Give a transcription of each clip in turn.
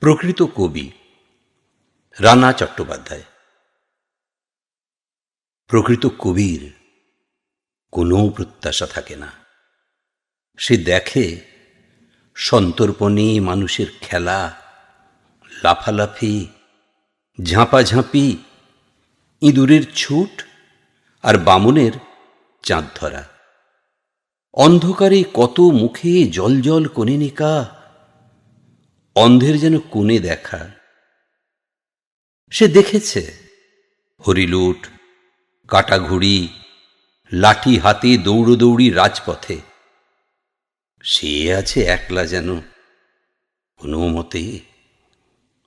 প্রকৃত কবি রানা চট্টোপাধ্যায়। প্রকৃত কবির কোনো প্রত্যাশা থাকে না। সে দেখে সন্তর্পণে মানুষের খেলা, লাফালাফি, ঝাঁপাঝাঁপি, ইঁদুরের ছুট আর বামনের চাঁদ ধরা। অন্ধকারে কত মুখে জল জল কনিনিকা অন্ধের যেন কোণে দেখা। সে দেখেছে হরিলুট কাটাঘুড়ি লাঠি হাতে দৌড়দৌড়ি রাজপথে। সে আছে একলা যেন, কোনো মতে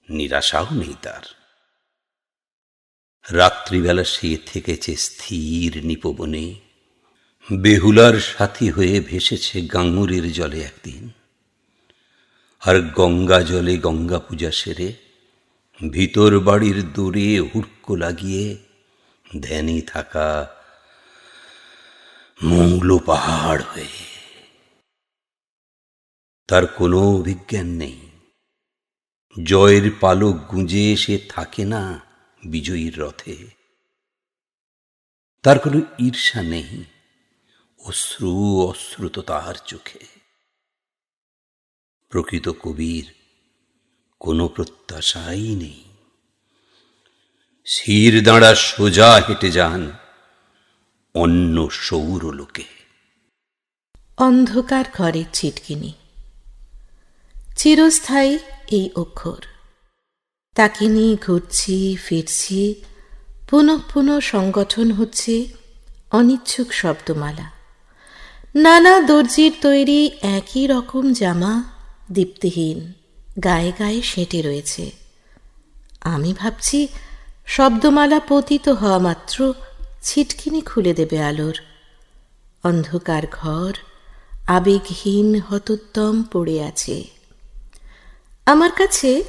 নিরাশাও নেই তার। রাত্রিবেলা সে থেকেছে স্থির নিপবনে। বেহুলার সাথী হয়ে ভেসেছে গাঙ্গুরের জলে একদিন। আর গঙ্গা জলে গঙ্গা পূজা সেরে ভিতর বাড়ির দূরে হুড়কো লাগিয়ে ধ্যানে থাকা মৌল পাহাড় হয়ে তার কোনো অভিজ্ঞান নেই। জয়ের পালক গুঁজে সে থাকে না বিজয়ীর রথে। তার কোনো ঈর্ষা নেই, অশ্রু অশ্রুত তাহার চোখে। প্রকৃত কবির কোনো প্রত্যাশাই নেই। শির দাঁড়া সোজা হেঁটে যান অন্য সৌরলোকে। অন্ধকার ঘরের ছিটকিনি। চিরস্থায়ী এই অক্ষর। তাকে নিয়ে ঘুরছি, ফিরছি, পুনঃ পুনঃ সংগঠন হচ্ছে অনিচ্ছুক শব্দমালা। নানা দর্জির তৈরি একই রকম জামা দীপ্তিহীন, গায়ে গায়ে সেঁটে রয়েছে। আমি ভাবছি, শব্দমালা পতিত হওয়া মাত্র ছিটকিনি খুলে দেবে আলোর। অন্ধকার ঘর, আবেগহীন হতোত্তম পড়ে আছে। আমার কাছে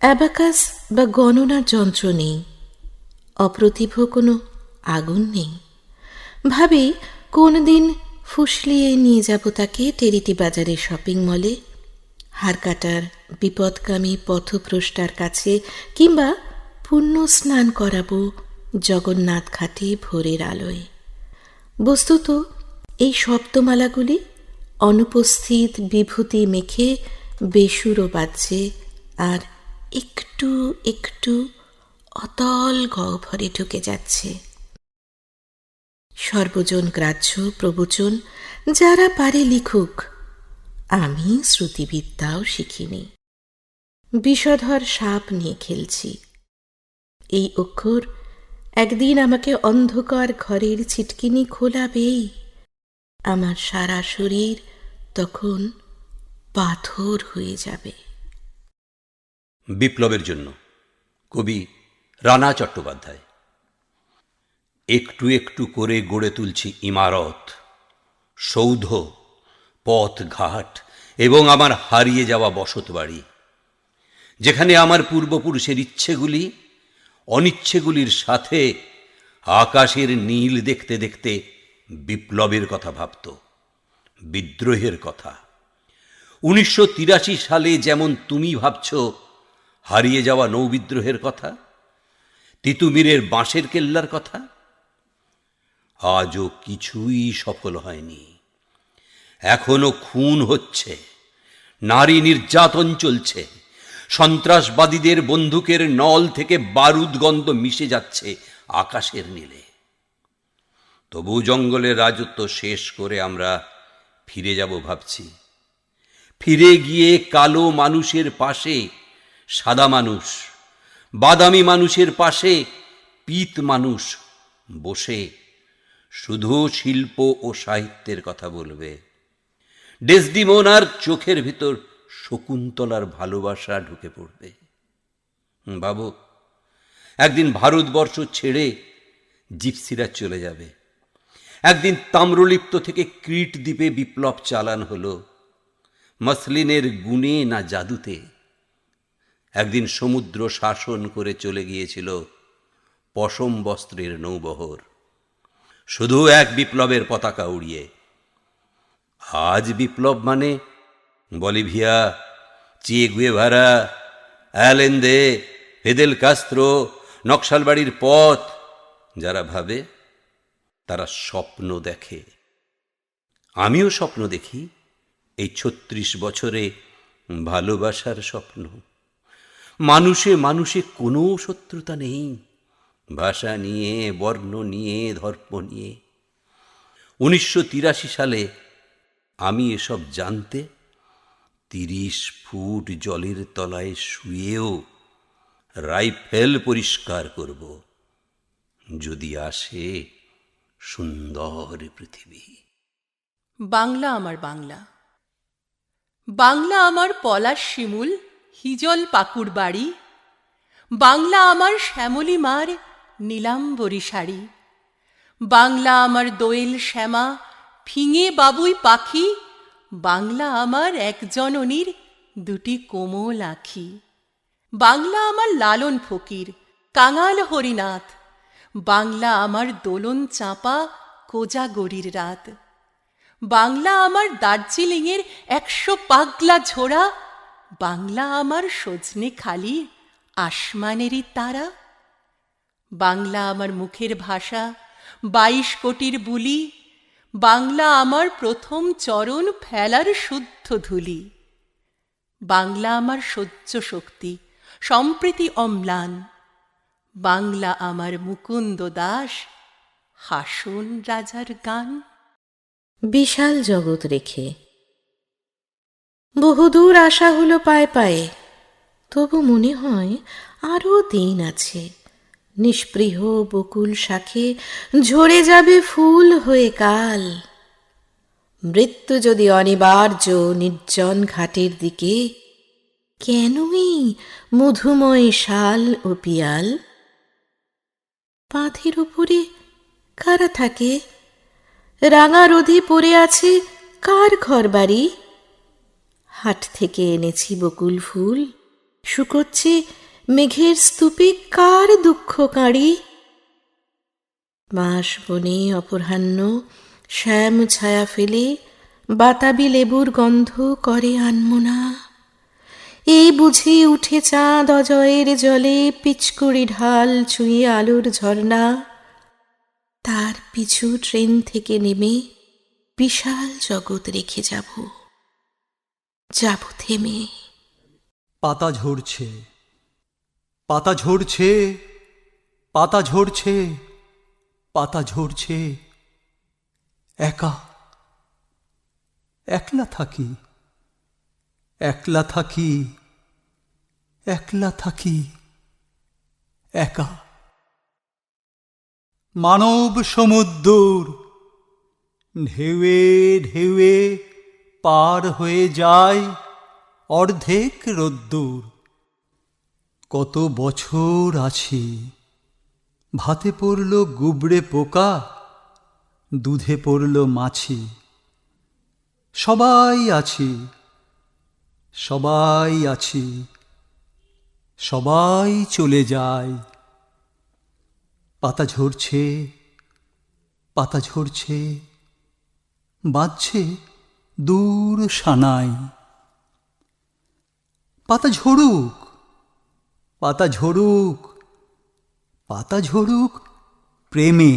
অ্যাবাকাস বা গণনার যন্ত্র নেই। অপ্রতিভ কোনো আগুন নেই। ভাবি কোন দিন ফুসলিয়ে নিয়ে যাব তাকে টেরিটি বাজারের শপিং মলে হারকাটার বিপদগামী পথপ্রষ্টার কাছে কিংবা পুণ্য স্নান করাবো জগন্নাথ ঘাটে ভোরের আলোয়। বস্তুত এই শব্দমালাগুলি অনুপস্থিত বিভূতি মেখে বেসুরও বাজছে আর একটু একটু অতল গহ্বরে ঢুকে যাচ্ছে। সর্বজন গ্রাহ্য প্রবচন যারা পারে লিখুক আমি শ্রুতিবিদ্যাও শিখিনি। বিষধর সাপ নিয়ে খেলছি। এই অক্ষর একদিন আমাকে অন্ধকার ঘরের ছিটকিনি খোলাবেই। আমার সারা শরীর তখন পাথর হয়ে যাবে। বিপ্লবের জন্য। কবি রানা চট্টোপাধ্যায়। একটু একটু করে গড়ে তুলছি ইমারত, সৌধ পথ ঘাট এবং আমার হারিয়ে যাওয়া বসত বাড়ি, যেখানে আমার পূর্বপুরুষের ইচ্ছেগুলি অনিচ্ছেগুলির সাথে আকাশের নীল দেখতে দেখতে বিপ্লবের কথা ভাবত, বিদ্রোহের কথা। উনিশশো তিরাশি সালে যেমন তুমি ভাবছ হারিয়ে যাওয়া নৌবিদ্রোহের কথা, তিতুমিরের বাঁশের কেল্লার কথা, আজও কিছুই সফল হয়নি। এখনও খুন হচ্ছে। নারী নির্যাতন চলছে। সন্ত্রাসবাদীদের বন্দুকের নল থেকে বারুদ গন্ধ মিশে যাচ্ছে আকাশের নীলে। তবু জঙ্গলের রাজত্ব শেষ করে আমরা ফিরে যাব ভাবছি। ফিরে গিয়ে কালো মানুষের পাশে, সাদা মানুষ, বাদামি মানুষের পাশে, পিত মানুষ বসে শুধু শিল্প ও সাহিত্যের কথা বলবে। ডেসডিমোনার চোখের ভিতর শকুন্তলার ভালোবাসা ঢুকে পড়বে। বাবু, একদিন ভারতবর্ষ ছেড়ে জিপসিরা চলে যাবে। একদিন তাম্রলিপ্ত থেকে ক্রিট দ্বীপে বিপ্লব চালান হলো। মসলিনের গুণে না জাদুতে একদিন সমুদ্র শাসন করে চলে গিয়েছিল পশম বস্ত্রের নৌবহর। শুধু এক বিপ্লবের পতাকা উড়িয়ে আজ বিপ্লব মানে? বলিভিয়া চিয়ে গুয়েভারা অ্যালেন্দে ফেদেল কাস্ত্রো, নকশালবাড়ির পথ। যারা ভাবে, তারা স্বপ্ন দেখে। আমিও স্বপ্ন দেখি, এই ছত্রিশ বছরে ভালোবাসার স্বপ্ন। মানুষে মানুষে কোনো শত্রুতা নেই। ভাষা নিয়ে, বর্ণ নিয়ে, ধর্ম নিয়ে। উনিশশো তিরাশি সালে আমি এসব জানতে তিরিশ ফুট জলের তলায় শুয়েও রাইফেল পরিষ্কার করব। যদি আসে সুন্দর পৃথিবী। বাংলা আমার বাংলা। বাংলা আমার পলাশ শিমুল, হিজল পাকুড় বাড়ি। বাংলা আমার শ্যামলী মার নীলাম্বরী শাড়ি। বাংলা আমার দোয়েল শ্যামা ফিঙে বাবুই পাখি, বাংলা আমার একজননীর দুটি কোমল আখি। বাংলা আমার লালন ফকির, কাঙাল হরিনাথ। বাংলা আমার দোলন চাপা, কোজাগরির রাত। বাংলা আমার দার্জিলিংয়ের একশো পাগলা ঝোড়া। বাংলা আমার সজনে খালি আসমানেরই তারা। বাংলা আমার মুখের ভাষা, বাইশ কোটির বুলি। বাংলা আমার প্রথম চরণ ফেলার শুদ্ধ ধুলি। বাংলা আমার সহ্য শক্তি, সম্প্রীতি অম্লান। বাংলা আমার মুকুন্দ দাস, হাসন রাজার গান। বিশাল জগৎ রেখে। বহুদূর আশা হলো পায়ে পায়ে, তবু মনে হয় আরও দিন আছে। নিষ্পৃহ বকুল শাখে ঝরে যাবে ফুল হয়ে কাল। মৃত্যু যদি অনিবার্য নির্জন ঘাটের দিকে কেনই মধুময় শাল ও পিয়াল? পাথের উপরে কারা থাকে? রাঙা রোদে পড়ে আছে কার ঘর বাড়ি? হাট থেকে এনেছি বকুল ফুল, শুকোচ্ছে মেঘের স্তূপে কার দুঃখ কাঁড়ি? বাঁশ বনে অপরাহ্ন, শ্যাম ছায়া ফেলে, বাতাবি লেবুর গন্ধ করে আনমোনা। এই বুঝি উঠে চাঁদ অজয়ের জলে পিচকুড়ি ঢাল ছুঁয়ে আলোর ঝর্ণা। তার পিছু ট্রেন থেকে নেমে বিশাল জগৎ রেখে যাব। যাব থেমে। পাতা ঝরছে। পাতা ঝরছে পাতা ঝরছে পাতা ঝরছে। একা, একলা থাকি একলা থাকি একলা থাকি, একা। মানব সমুদ্র ঢেউয়ে ঢেউয়ে পার হয়ে যায় অর্ধেক রোদ্দুর। কত বছর আছি? ভাতে পড়ল গুবড়ে পোকা, দুধে পড়ল মাছি। সবাই আছি সবাই আছি, সবাই চলে যায়। পাতা ঝরছে পাতা ঝরছে বাজছে দূর সানাই পাতা ঝরুক পাতা ঝরুক পাতা ঝরুক প্রেমে।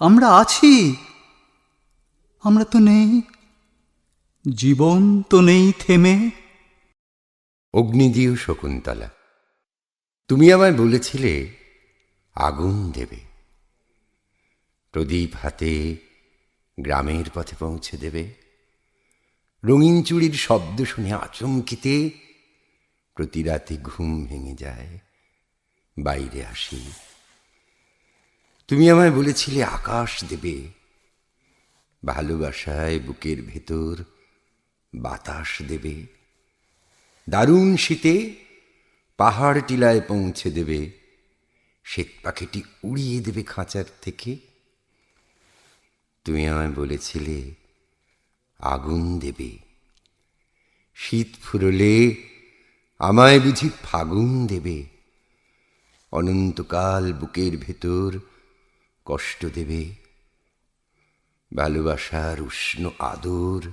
আমরা আছি, আমরা তো নেই, জীবন তো নেই থেমে। অগ্নিদিও শকুন্তলা, তুমি আমায় বলেছিলে আগুন দেবে। প্রদীপ হাতে গ্রামের পথে পৌঁছে দেবে। রঙিন চুড়ির শব্দ শুনে আচমকিতে প্রতি রাতে ঘুম ভেঙে যায়, বাইরে আসি। তুমি আমায় বলেছিলে আকাশ দেবে, ভালোবাসায় বুকের ভেতর বাতাস দেবে। দারুণ শীতে পাহাড় টিলায় পৌঁছে দেবে, শ্বেত পাখিটি উড়িয়ে দেবে খাঁচার থেকে। তুমি আমায় বলেছিলে আগুন দেবে, শীত ফুরলে আমায় বুঝি ফাগুন দেবে। অনন্তকাল বুকের ভেতর কষ্ট দেবে। ভালোবাসার উষ্ণ আদর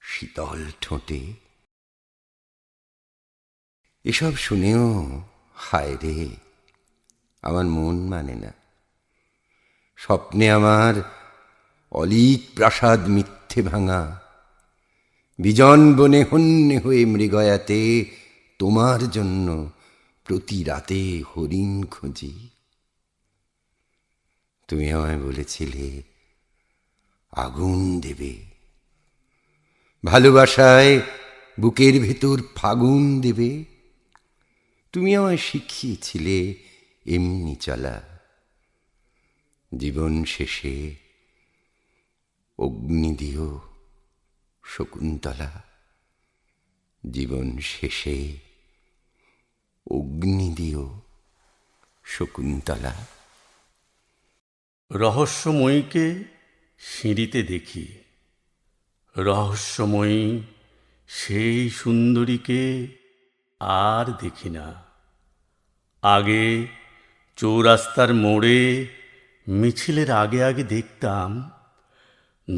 শীতল ঠোঁটে। এসব শুনেও, হায় রে, আমার মন মানে না। স্বপ্নে আমার অলিক প্রাসাদ মিথ্যে ভাঙা। বিজন বনে হন্যে হয়ে মৃগয়াতে তোমার জন্য প্রতি রাতে হরিণ খুঁজি। তুমি আমায় বলেছিলে, আগুন দেবে। ভালোবাসায় বুকের ভেতর ফাগুন দেবে। তুমি আমায় শিখিয়েছিলে, এমনি চলা। জীবন শেষে অগ্নি দিও। শকুন্তলা, জীবন শেষে অগ্নি দিও শকুন্তলা। রহস্যময়ীকে সিঁড়িতে দেখি। রহস্যময়ী সেই সুন্দরীকে আর দেখি না। আগে চৌরাস্তার মোড়ে মিছিলের আগে আগে দেখতাম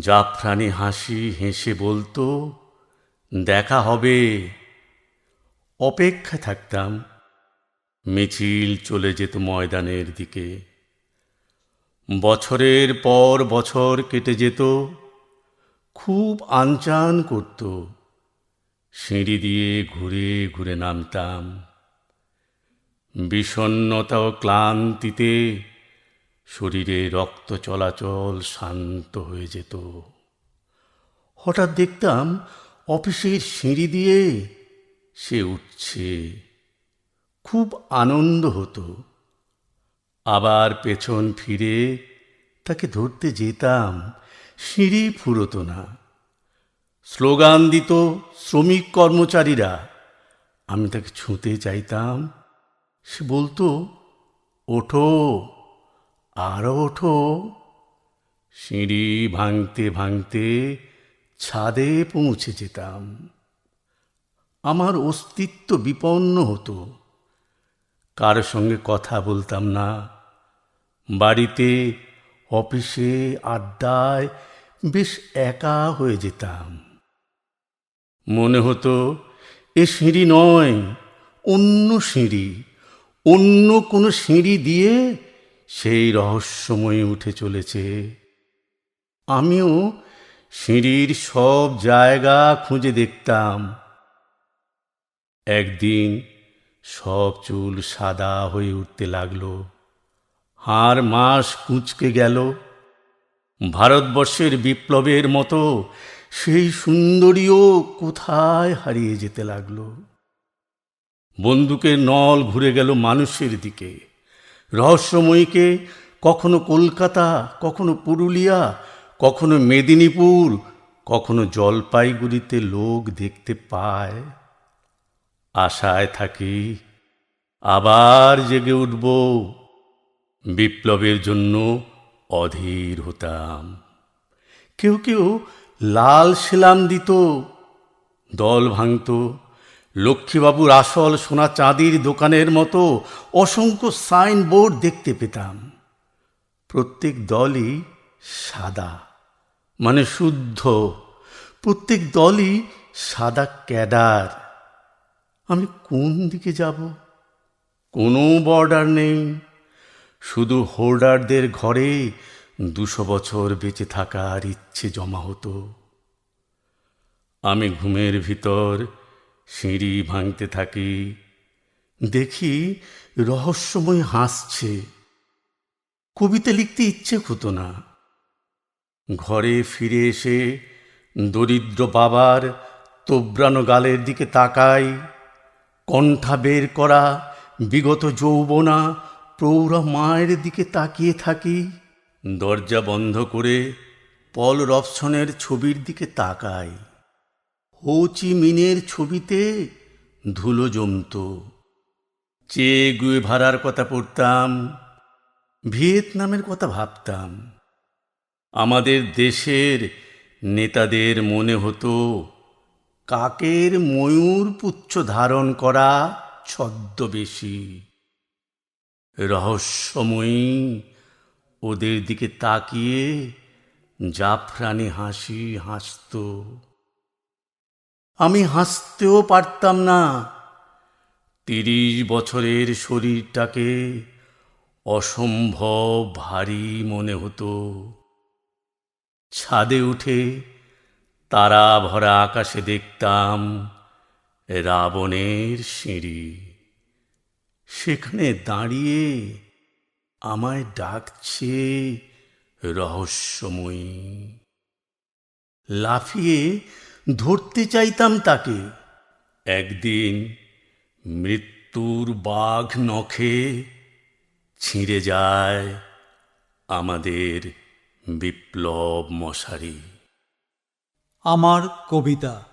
জাফরানি হাসি হেসে বলতো, দেখা হবে। অপেক্ষা থাকতাম। মিছিল চলে যেত ময়দানের দিকে। বছরের পর বছর কেটে যেত। খুব আনচান করত। সিঁড়ি দিয়ে ঘুরে ঘুরে নামতাম। বিষণ্নতা ও ক্লান্তিতে শরীরে রক্ত চলাচল শান্ত হয়ে যেত। হঠাৎ দেখতাম অফিসের সিঁড়ি দিয়ে সে উঠছে। খুব আনন্দ হতো। আবার পেছন ফিরে তাকে ধরতে যেতাম, সিঁড়ি ফুরতো না। স্লোগান দিত শ্রমিক কর্মচারীরা। আমি তাকে ছুঁতে চাইতাম। সে বলতো, ওঠো। আরও ওঠো। সিঁড়ি ভাঙতে ভাঙতে ছাদে পৌঁছে যেতাম। আমার অস্তিত্ব বিপন্ন হতো। কারও সঙ্গে কথা বলতাম না। বাড়িতে, অফিসে, আড্ডায় বেশ একা হয়ে যেতাম। মনে হতো, এ সিঁড়ি নয়, অন্য সিঁড়ি। অন্য কোনো সিঁড়ি দিয়ে সেই রহস্যময় উঠে চলেছে। আমিও সিঁড়ির সব জায়গা খুঁজে দেখতাম। একদিন সব চুল সাদা হয়ে উঠতে লাগল। হাড় মাস কুঁচকে গেল। ভারতবর্ষের বিপ্লবের মতো সেই সুন্দরীও কোথায় হারিয়ে যেতে লাগল? বন্দুকের নল ঘুরে গেল মানুষের দিকে। রহস্যময়ীকে কখনো কলকাতা, কখনো পুরুলিয়া, কখনো মেদিনীপুর, কখনো জলপাইগুড়িতে লোক দেখতে পায়। আশায় থাকি আবার জেগে উঠব, বিপ্লবের জন্য অধীর হতাম। কেউ কেউ লাল সেলাম দিত, দল ভাঙত লক্ষ্মীবাবুর আসল সোনা চাঁদির দোকানের মতো অসংখ্য সাইনবোর্ড দেখতে পেতাম। প্রত্যেক দলই সাদা মানে শুদ্ধ। প্রত্যেক দলই সাদা ক্যাডার। আমি কোন দিকে যাব? কোনো বর্ডার নেই। শুধু হোল্ডারদের ঘরে দুশো বছর বেঁচে থাকার ইচ্ছে জমা হতো। আমি ঘুমের ভিতর সিঁড়ি ভাঙতে থাকি, দেখি রহস্যময় হাসছে। কবিতা লিখতে ইচ্ছে হতো না। ঘরে ফিরে এসে দরিদ্র বাবার তোব্রানো গালের দিকে তাকাই, কণ্ঠা বের করা বিগত যৌবনা প্রৌঢ়া মায়ের দিকে তাকিয়ে থাকি, দরজা বন্ধ করে পল রবসনের ছবির দিকে তাকাই। হোচি মিনের ছবিতে ধুলো জমত। চে গুয়ে ভাড়ার কথা পড়তাম, ভিয়েতনামের কথা ভাবতাম। আমাদের দেশের নেতাদের মনে হতো, কাকের ময়ূর পুচ্ছ ধারণ করা ছদ্মবেশী। রহস্যময়ী ওদের দিকে তাকিয়ে জাফরানি হাসি হাসত। আমি হাসতেও পারতাম না। তিরিশ বছরের শরীরটাকে অসম্ভব ভারী মনে হতো। ছাদে উঠে তারা ভরা আকাশে দেখতাম রাবণের সিঁড়ি। সেখানে দাঁড়িয়ে আমায় ডাকছে রহস্যময়ী। লাফিয়ে ধরতে চাইতাম তাকে। একদিন মৃত্যুর বাঘ নখে ছিঁড়ে যায় আমাদের বিপ্লব মশারি। আমার কবিতা।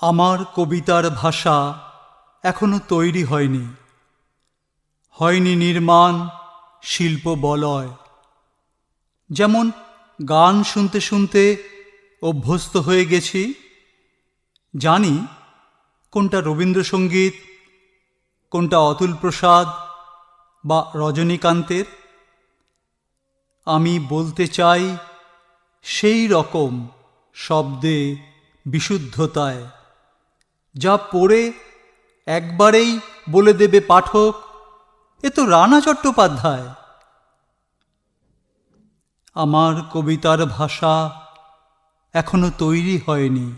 আমার কবিতার ভাষা এখনও তৈরি হয়নি। হয়নি নির্মাণ শিল্প বলয় যেমন গান শুনতে শুনতে অভ্যস্ত হয়ে গেছি। জানি কোনটা রবীন্দ্রসঙ্গীত, কোনটা অতুল প্রসাদ বা রজনীকান্তের। আমি বলতে চাই সেই রকম শব্দে বিশুদ্ধতায়, যা পড়ে একবারেই বলে দেবে পাঠক, এ তো রানা চট্টোপাধ্যায়। আমার কবিতার ভাষা এখনও তৈরি হয়নি।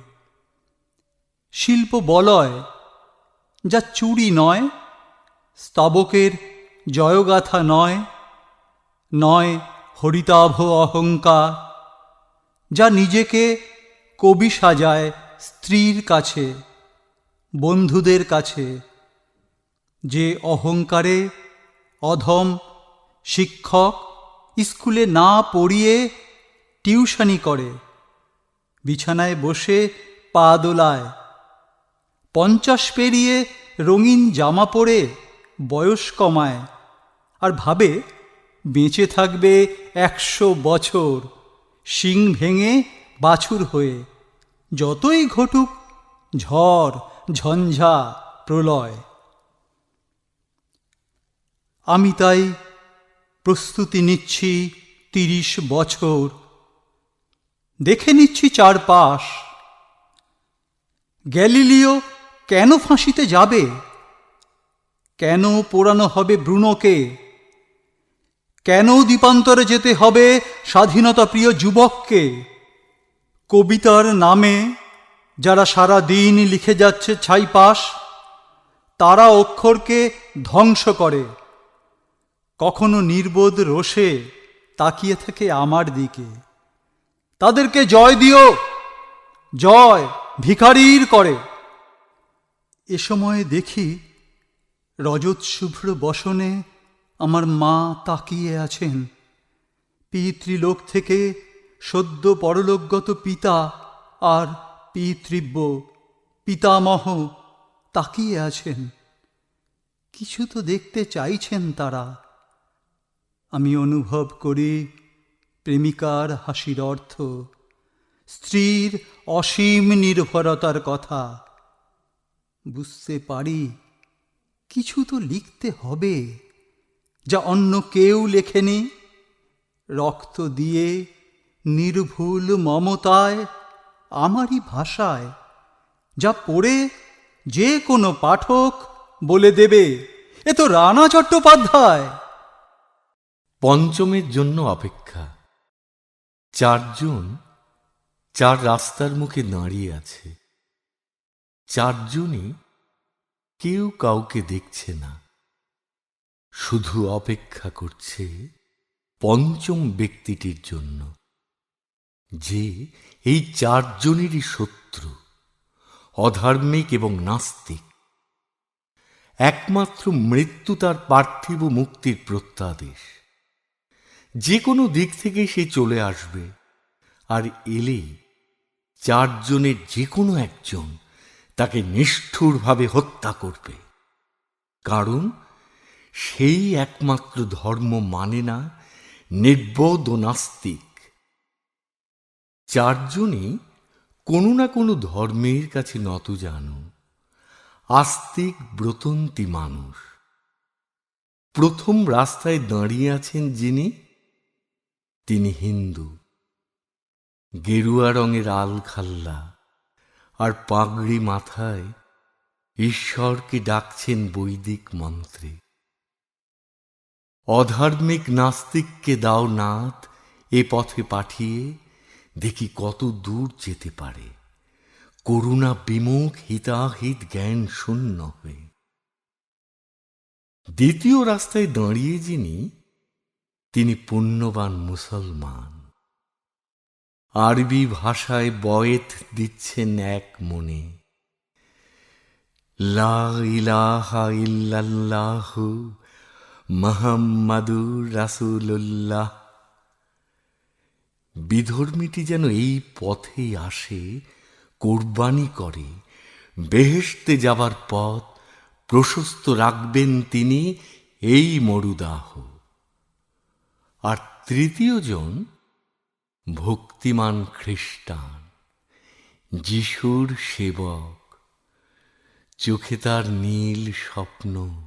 শিল্প বলয়, যা চুরি নয়, স্তবকের জয়গাথা নয় নয় হরিতাভ অহংকার, যা নিজেকে কবি সাজায় স্ত্রীর কাছে, বন্ধুদের কাছে। যে অহংকারে অধম শিক্ষক স্কুলে না পড়িয়ে টিউশনি করে বিছানায় বসে পা দোলায়। পঞ্চাশ পেরিয়ে রঙিন জামা পরে বয়স কমায় আর ভাবে বেঁচে থাকবে একশো বছর, শিং ভেঙে বাছুর হয়ে। যতই ঘটুক ঝড়, ঝঞ্ঝা, প্রলয়। আমি তাই প্রস্তুতি নিচ্ছি তিরিশ বছর দেখে নিচ্ছি চারপাশ। গ্যালিলিও কেন ফাঁসিতে যাবে? কেন পোড়ানো হবে ব্রুনোকে? কেন দ্বীপান্তরে যেতে হবে স্বাধীনতা প্রিয় যুবককে? কবিতার নামে যারা সারা দিন লিখে যাচ্ছে ছাইপাশ, তারা অক্ষরকে ধ্বংস করে। কখনো নির্বোধ রোষে তাকিয়ে থাকে আমার দিকে। তাদেরকে জয় দিও। জয় ভিখারির করে। এ সময়ে দেখি রজত শুভ্র বসনে আমার মা তাকিয়ে আছেন। পিতৃলোক থেকে সদ্য পরলোকগত পিতা আর পিতৃব্য পিতামহ তাকিয়ে আছেন। কিছু তো দেখতে চাইছেন তারা। আমি অনুভব করি প্রেমিকার হাসির অর্থ। স্ত্রীর অসীম নির্ভরতার কথা। বুঝতে পারি, কিছু তো লিখতে হবে, যা অন্য কেউ লেখেনি। রক্ত দিয়ে নির্ভুল মমতায়, আমারই ভাষায়, যা পড়ে যে কোনো পাঠক বলে দেবে। এ তো রানা চট্টোপাধ্যায়। পঞ্চমের জন্য অপেক্ষা। চারজন চার রাস্তার মুখে দাঁড়িয়ে আছে। চারজনই কেউ কাউকে দেখছে না। শুধু অপেক্ষা করছে পঞ্চম ব্যক্তিটির জন্য। যে এই চারজনেরই শত্রু, অধার্মিক এবং নাস্তিক। একমাত্র মৃত্যু তার পার্থিব মুক্তির প্রত্যাদেশ। যে কোনো দিক থেকে সে চলে আসবে। আর এলেই চারজনের যে কোনো একজন তাকে নিষ্ঠুরভাবে হত্যা করবে। কারণ সেই একমাত্র ধর্ম মানে না, নির্বোধ ও নাস্তিক। চারজনই কোনো না কোনো ধর্মের কাছে নত জানো, আস্তিক ব্রতন্তী মানুষ। প্রথম রাস্তায় দাঁড়িয়ে আছেন যিনি তিনি হিন্দু। গেরুয়া রঙের আল খাল্লা। আর পাগড়ি মাথায় ঈশ্বরকে ডাকছেন বৈদিক মন্ত্রে? অধার্মিক নাস্তিককে দাও নাথ এ পথে পাঠিয়ে, দেখি কত দূর যেতে পারে। করুণা বিমুখ, হিতাহিত জ্ঞান শূন্য হয়ে। দ্বিতীয় রাস্তায় দাঁড়িয়ে যিনি তিনি পুণ্যবান মুসলমান। আরবি ভাষায় বয়েত দিচ্ছেন এক মনে, লা ইল্লাল্লাহু মোহাম্মদুর রাসূলুল্লাহ। বিধর্মীটি যেন এই পথেই আসে, কোরবানি করে, বেহেশতে যাবার পথ প্রশস্ত রাখবেন তিনি এই মরুদাহ। আর তৃতীয় জন ভক্তিমান খ্রিস্টান, যিশুর সেবক। চোখে তার নীল স্বপ্ন,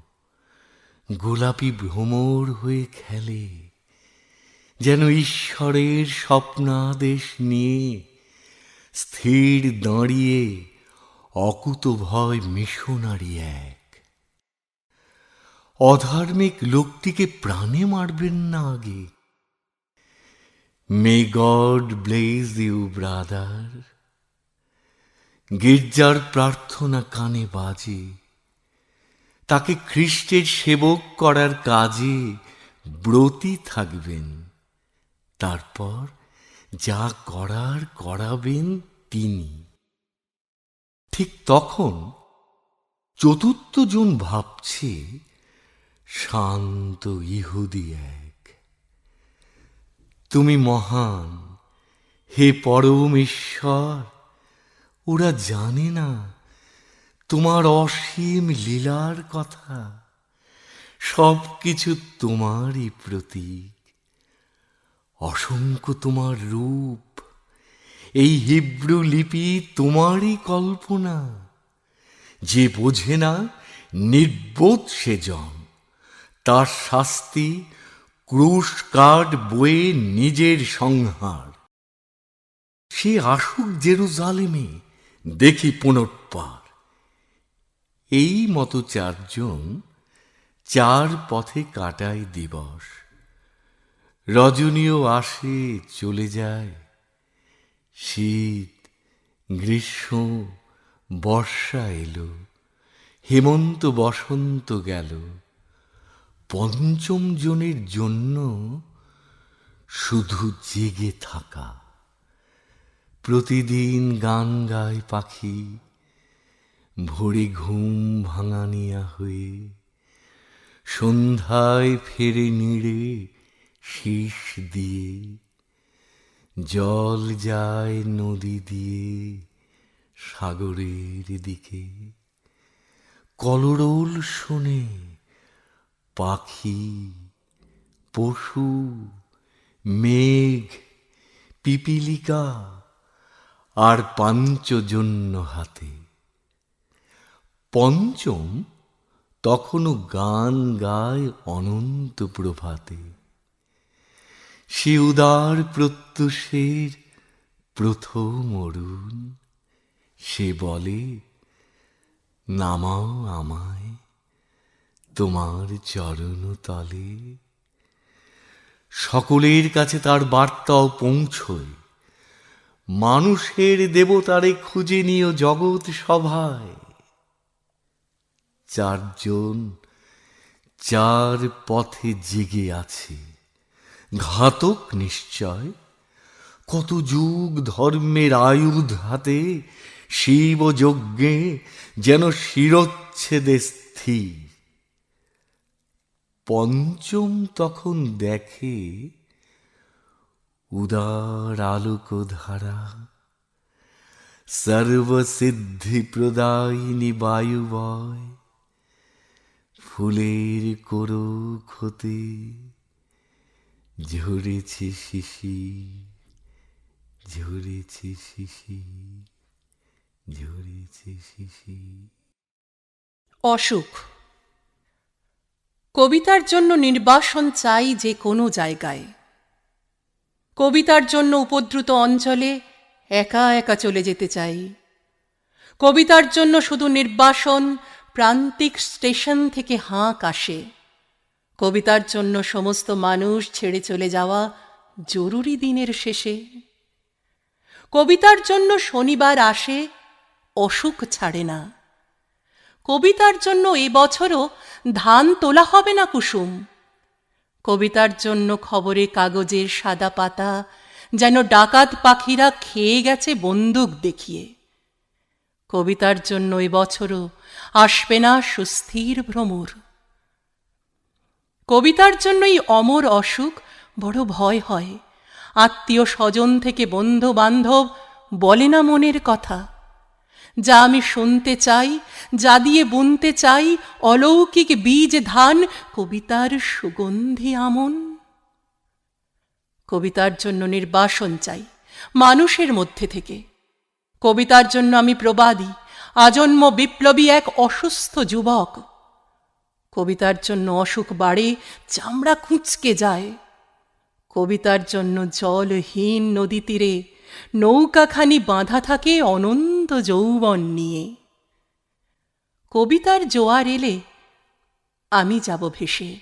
গোলাপি ভ্রমর হয়ে খেলে, যেন ঈশ্বরের স্বপ্নাদেশ নিয়ে স্থির দাঁড়িয়ে অকুত ভয় মিশনারি এক অধার্মিক লোকটিকে প্রাণে মারবেন না আগে। May God bless you brother গির্জার প্রার্থনা কানে বাজে। তাকে খ্রিস্টের সেবক করার কাজে ব্রতী থাকবেন। তারপর যা করার করাবেন তিনি। ঠিক তখন চতুর্থ জন ভাবছে শান্ত ইহুদি এক। তুমি মহান, হে পরম ঈশ্বর, ওরা জানে না তোমার অসীম লীলার কথা। সব কিছু তোমারই প্রতীক। অসংখ্য তোমার রূপ, এই হিব্রু লিপি তোমারই কল্পনা। যে বোঝে না, নির্বোধ সেজন তার শাস্তি ক্রুশ কাঠ বয়ে নিজের সংহার। সে আসুক জেরুজালেমে, দেখি পুনর্পার এই মতো চারজন চার পথে কাটায় দিবস। রজনীও আসে, চলে যায়। শীত, গ্রীষ্ম, বর্ষা এলো। হেমন্ত বসন্ত গেল। পঞ্চম জনের জন্য শুধু জেগে থাকা। প্রতিদিন গান গায় পাখি, ভোরে ঘুম ভাঙানিয়া হয়ে। সন্ধ্যায় ফেরে নিড়ে শীষ দিয়ে, জল যায় নদী দিয়ে সাগরের দিকে। কলরোল শোনে পাখি, পশু, মেঘ, পিপিলিকা আর পাঞ্চজন্য হাতে। পঞ্চম তখনও গান গায় অনন্ত প্রভাতে। সে উদার প্রত্যুষের প্রথম অরুণ, সে বলে, নামাও আমায়। তোমার চরণ তলে। সকলের কাছে তার বার্তাও পৌঁছয়। মানুষের দেবতারে খুঁজে নিও জগৎ সভায়। চারজন চার পথে জেগে আছে। ঘাতক নিশ্চয়। কত যুগ ধর্মের আয়ুধ হাতে শিব যজ্ঞে যেন শিরচ্ছেদে স্থির। পঞ্চম তখন দেখে উদার আলোক ধারা সর্বসিদ্ধি প্রদায়িনী বায়ুবয় ফুলের কোরক হতে ঝরেছে শিশি ঝরেছে শিশি ঝরেছে শিশি। অসুখ কবিতার জন্য নির্বাসন চাই যে কোনো জায়গায়। কবিতার জন্য উপদ্রুত অঞ্চলে একা একা চলে যেতে চাই। কবিতার জন্য শুধু নির্বাসন প্রান্তিক স্টেশন থেকে হাঁক আসে। কবিতার জন্য সমস্ত মানুষ ছেড়ে চলে যাওয়া জরুরি দিনের শেষে। কবিতার জন্য শনিবার আসে, অসুখ ছাড়ে না। কবিতার জন্য এবছরও ধান তোলা হবে না কুসুম। কবিতার জন্য খবরে কাগজের সাদা পাতা, যেন ডাকাত পাখিরা খেয়ে গেছে বন্দুক দেখিয়ে। কবিতার জন্য এবছরও আসবে না সুস্থির ভ্রমর। কবিতার জন্যই অমর অসুখ বড় ভয় হয়। আত্মীয় স্বজন থেকে বন্ধু বান্ধব বলে না মনের কথা। যা আমি শুনতে চাই, যা দিয়ে বুনতে চাই, অলৌকিক বীজ ধান, কবিতার সুগন্ধি আমন। কবিতার জন্য নির্বাসন চাই, মানুষের মধ্যে থেকে। কবিতার জন্য আমি প্রবাদী, আজন্ম বিপ্লবী এক অসুস্থ যুবক। কবিতার জন্য অসুখ বাড়ে, চামড়া কুঁচকে যায়। কবিতার জন্য জলহীন নদী তীরে নৌকাখানি বাঁধা থাকে অনন্ত যৌবন নিয়ে। কবিতার জোয়ার এলে আমি যাব ভেসে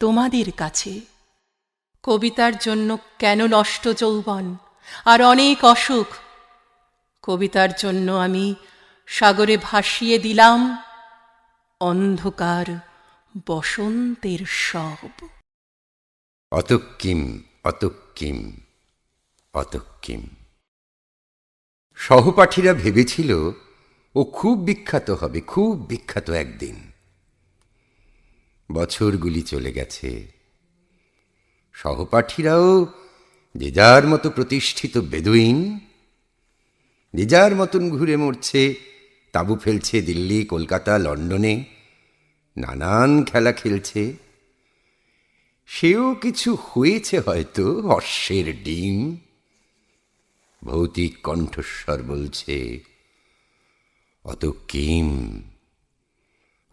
তোমাদের কাছে। কবিতার জন্য কেন নষ্ট যৌবন? আর অনেক অসুখ। কবিতার জন্য আমি সাগরে ভাসিয়ে দিলাম অন্ধকার বসন্তের সব। অতক্কিম অতক্কিম অতক্কিম। সহপাঠীরা ভেবেছিল ও খুব বিখ্যাত হবে, খুব বিখ্যাত একদিন। বছরগুলি চলে গেছে। সহপাঠীরাও যে যার মতো প্রতিষ্ঠিত বেদুইন, যে যার মতন ঘুরে মরছে, তাঁবু ফেলছে দিল্লি, কলকাতা, লন্ডনে, নানান খেলা খেলছে। সেও কিছু হয়েছে হয়তো, অশ্বের ডিম। ভৌতিক কণ্ঠস্বর বলছে, অত কিম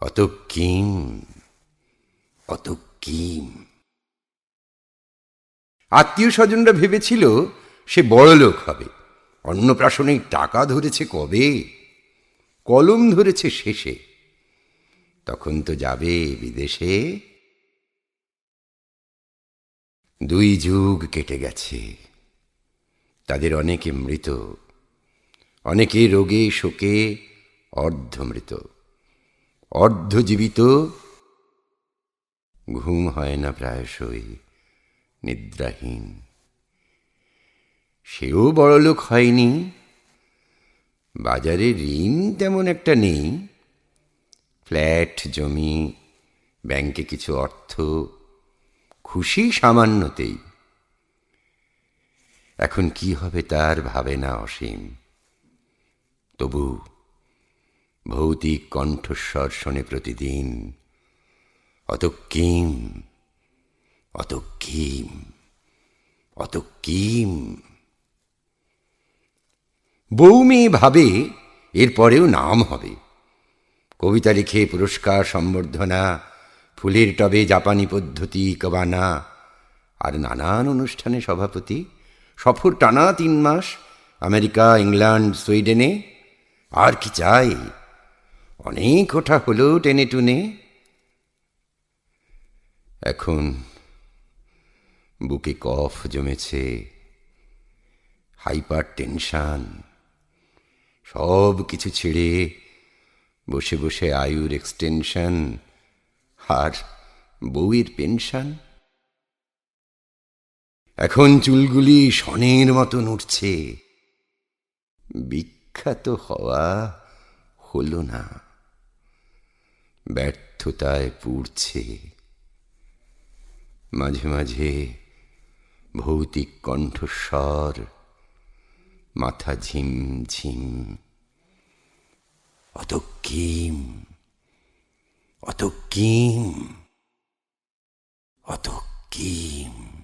অত কিম অত কিম। আত্মীয় স্বজনরা ভেবেছিল সে বড় লোক হবে। অন্নপ্রাশনে টাকা ধরেছে কবে? কলম ধরেছে শেষে। তখন তো যাবে বিদেশে। দুই যুগ কেটে গেছে। তাদের অনেকে মৃত। অনেকে রোগে, শোকে অর্ধমৃত। অর্ধজীবিত। ঘুম হয় না প্রায়শই, নিদ্রাহীন। সেও বড়লোক হয়নি। বাজারে ঋণ তেমন একটা নেই। ফ্ল্যাট, জমি, ব্যাংকে কিছু অর্থ, খুশি সামান্যতেই। এখন কি হবে তার ভাবে না অসীম? তবু ভৌতিক কণ্ঠস্বর শোনে প্রতিদিন, অত কিম অত কিম অত কিম। বউ মেয়ে ভাবে এরপরেও নাম হবে। কবিতা লিখে পুরস্কার সম্বর্ধনা, ফুলের টবে জাপানি পদ্ধতি কবানা, আর নানান অনুষ্ঠানে সভাপতি সফর টানা তিন মাস, আমেরিকা, ইংল্যান্ড, সুইডেনে। আর কি চাই? অনেক ওঠা হলো টেনে টুনে। এখন বুকে কফ জমেছে, হাইপার টেনশান। সব কিছু ছেড়ে বসে বসে আয়ুর এক্সটেনশন আর বউয়ের পেনশন। এখন চুলগুলি শনের মতন উঠছে। বিখ্যাত হওয়া হল না। ব্যর্থতায় পুড়ছে। মাঝে মাঝে ভৌতিক কণ্ঠস্বর, মাথা ঝিম ঝিম অত কিম অত কিম অত কিম